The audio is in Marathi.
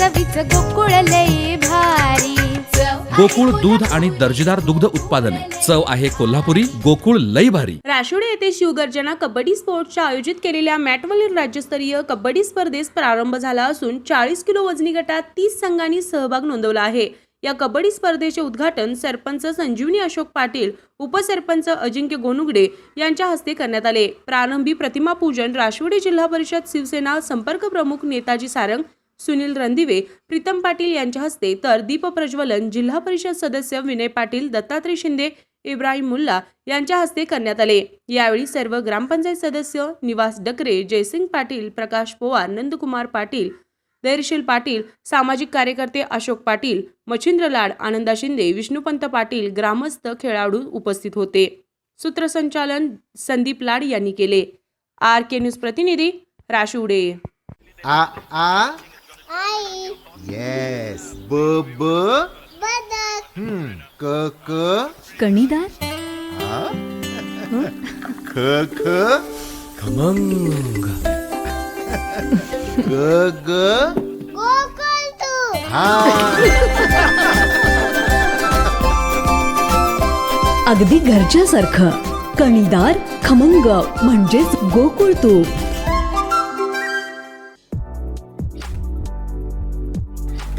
चवीच गोकुळ लई भारी. गोकुळ दूध आणि दर्जेदार दुग्ध उत्पादने. चव आहे कोल्हापुरी गोकुळ लई भारी. राशोडे येथे शिवगर्जना कबड्डी स्पोर्ट्सच्या आयोजित केलेल्या मॅटवरील राज्यस्तरीय कबड्डी स्पर्धेस प्रारंभ झाला असून चाळीस किलो वजनी गटात तीस संघांनी सहभाग नोंदवला आहे. या कबड्डी स्पर्धेचे उद्घाटन सरपंच संजीवनी अशोक पाटील उपसरपंच अजिंक्य गोनुगडे यांच्या हस्ते करण्यात आले. प्रारंभी प्रतिमा पूजन राशवडी जिल्हा परिषद शिवसेना संपर्क प्रमुख नेताजी सारंग सुनील रणदिवे प्रीतम पाटील यांच्या हस्ते तर दीपप्रज्वलन जिल्हा परिषद सदस्य विनय पाटील दत्तात्रय शिंदे इब्राहिम मुल्ला यांच्या हस्ते करण्यात आले. यावेळी सर्व ग्रामपंचायत सदस्य निवास डकरे जयसिंग पाटील प्रकाश पोवार नंदकुमार पाटील धैर्यशील पाटील सामाजिक कार्यकर्ते अशोक पाटील मच्छिंद्र लाड आनंदा शिंदे विष्णुपंत पाटील ग्रामस्थ खेळाडू उपस्थित होते. सूत्रसंचालन संदीप लाड यांनी केले. आर के न्यूज प्रतिनिधी राशुडे आ आ येस ब ब बदक हम्म क क कणीदार? आ ख ख खमंग. ग ग गोकुळ तू हा. अगदी घरच्यासारखं. कणीदार खमंग म्हणजेच गोकुळ तूप.